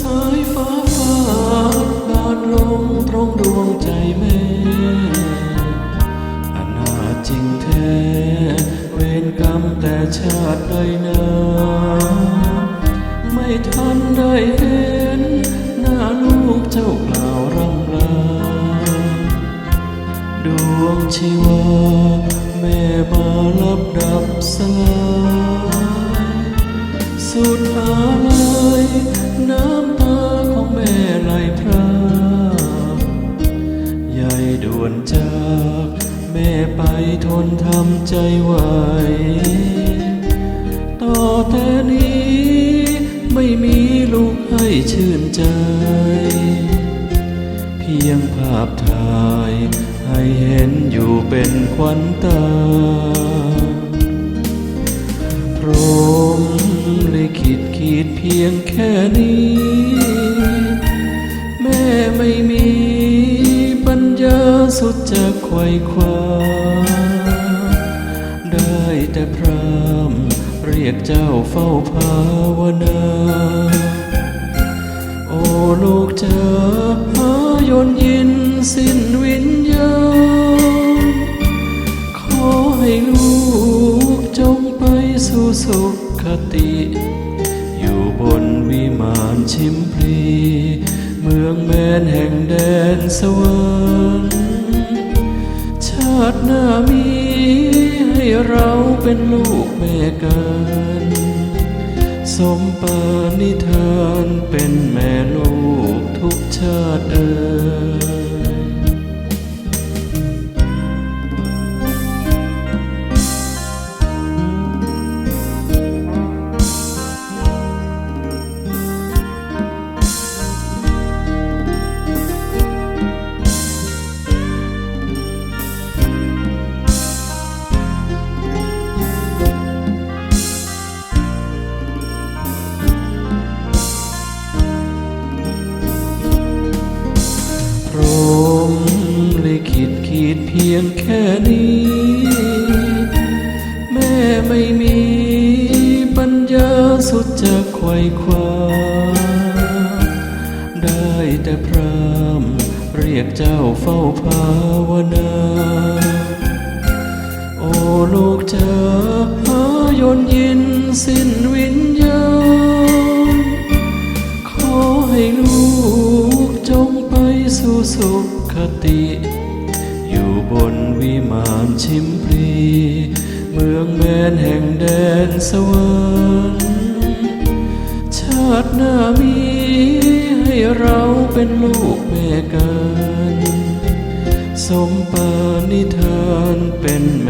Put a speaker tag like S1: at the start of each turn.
S1: สายฟ้าฟาดบาดลงตรงดวงใจแม่อนาจจริงแท้ เวรกรรมแต่ชาติใดนาไม่ทันได้เห็น หน้าลูกเจ้ากล่าวรำลา ดวงชีวา แม่มาลับดับสลาย สุดอาลัย น้ำตาของแม่ไหลพรากใหญ่ด่วนจากแม่ไปทนทำใจไหว ต่อแต่นี้ไม่มีลูกให้ชื่นใจ เพียงภาพถ่ายให้เห็นอยู่เป็นขวัญตา ดเพียงแค่นี้ แม่ไม่มีปัญญาสุดจะไขว่คว้าได้แต่พรำเรียกเจ้าเฝ้าภาวนา โอ้ลูกเจ้าหายนยินสิ้นวิญญาณขอให้ลูกจงไปสู่สุขติ ชิมพลีเมืองแมนแห่งแดนสวรรค์ชาติหน้ามีให้เราเป็นลูกแม่กันสมปานิทานเป็นแม่ลูกทุกชาติเอ่ย นี้ แม่ไม่มีปัญญาสุดจะไขว่คว้าได้แต่พรำเรียกเจ้าเฝ้าภาวนา โอ้ลูกเจ้าหายนยินสิ้นวิญญาณขอให้ลูกจงไปสู่สุขติ มานชิมพลีเมืองแมนแห่งแดนสวรรค์ชาติหน้ามีให้เราเป็นลูกแม่กัน สมปานิทานเป็นแม่